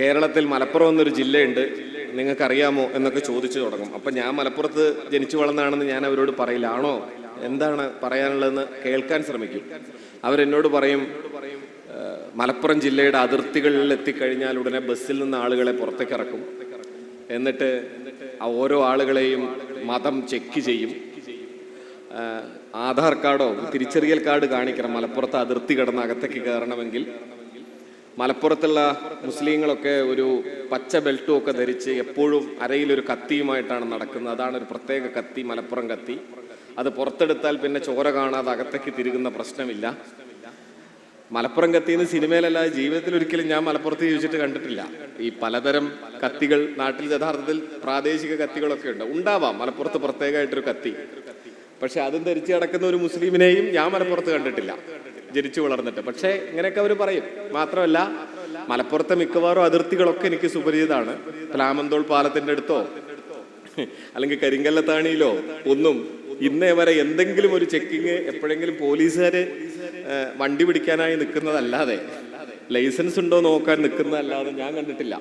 കേരളത്തിൽ മലപ്പുറം എന്നൊരു ജില്ലയുണ്ട്. നിങ്ങൾക്കറിയാമോ എന്നൊക്കെ ചോദിച്ചു തുടങ്ങും. അപ്പം ഞാൻ മലപ്പുറത്ത് ജനിച്ചു വളർന്നാണെന്ന് ഞാൻ അവരോട് പറയില്ല. ആണോ? എന്താണ് പറയാനുള്ളതെന്ന് കേൾക്കാൻ ശ്രമിക്കും. അവരെന്നോട് പറയും മലപ്പുറം ജില്ലയുടെ അതിർത്തികളിൽ എത്തിക്കഴിഞ്ഞാൽ ഉടനെ ബസ്സിൽ നിന്ന് ആളുകളെ പുറത്തേക്ക് ഇറക്കും. എന്നിട്ട് ഓരോ ആളുകളെയും മതം ചെക്ക് ചെയ്യും. ആധാർ കാർഡോ തിരിച്ചറിയൽ കാർഡ് കാണിക്കണം. മലപ്പുറത്ത് അതിർത്തി കടന്ന് അകത്തേക്ക് കയറണമെങ്കിൽ മലപ്പുറത്തുള്ള മുസ്ലിങ്ങളൊക്കെ ഒരു പച്ച ബെൽറ്റും ഒക്കെ ധരിച്ച് എപ്പോഴും അരയിലൊരു കത്തിയുമായിട്ടാണ് നടക്കുന്നത്. അതാണ് ഒരു പ്രത്യേക കത്തി മലപ്പുറം കത്തി. അത് പുറത്തെടുത്താൽ പിന്നെ ചോര കാണാതെ അകത്തേക്ക് തിരുകുന്ന പ്രശ്നമില്ല. മലപ്പുറം കത്തി എന്ന് സിനിമയിലല്ലാതെ ജീവിതത്തിൽ ഒരിക്കലും ഞാൻ മലപ്പുറത്ത് ജീവിച്ചിട്ട് കണ്ടിട്ടില്ല. ഈ പലതരം കത്തികൾ നാട്ടിൽ യഥാർത്ഥത്തിൽ പ്രാദേശിക കത്തികളൊക്കെ ഉണ്ട്. ഉണ്ടാവാം മലപ്പുറത്ത് പ്രത്യേകമായിട്ടൊരു കത്തി. പക്ഷെ അതും ധരിച്ച് കിടക്കുന്ന ഒരു മുസ്ലിമിനെയും ഞാൻ മലപ്പുറത്ത് കണ്ടിട്ടില്ല. ജനിച്ചു വളർന്നിട്ട്. പക്ഷേ ഇങ്ങനെയൊക്കെ അവർ പറയും. മാത്രമല്ല മലപ്പുറത്തെ മിക്കവാറും അതിർത്തികളൊക്കെ എനിക്ക് സുപരിചിതമാണ്. രാമന്തോൾ പാലത്തിന്റെ അടുത്തോ അല്ലെങ്കിൽ കരിങ്കല്ലത്താണിയിലോ ഒന്നും ഇന്നേ വരെ എന്തെങ്കിലും ഒരു ചെക്കിങ് എപ്പോഴെങ്കിലും പോലീസുകാര് വണ്ടി പിടിക്കാനായി നിൽക്കുന്നതല്ലാതെ ലൈസൻസ് ഉണ്ടോ നോക്കാൻ നിൽക്കുന്നതല്ലാതെ ഞാൻ കണ്ടിട്ടില്ല.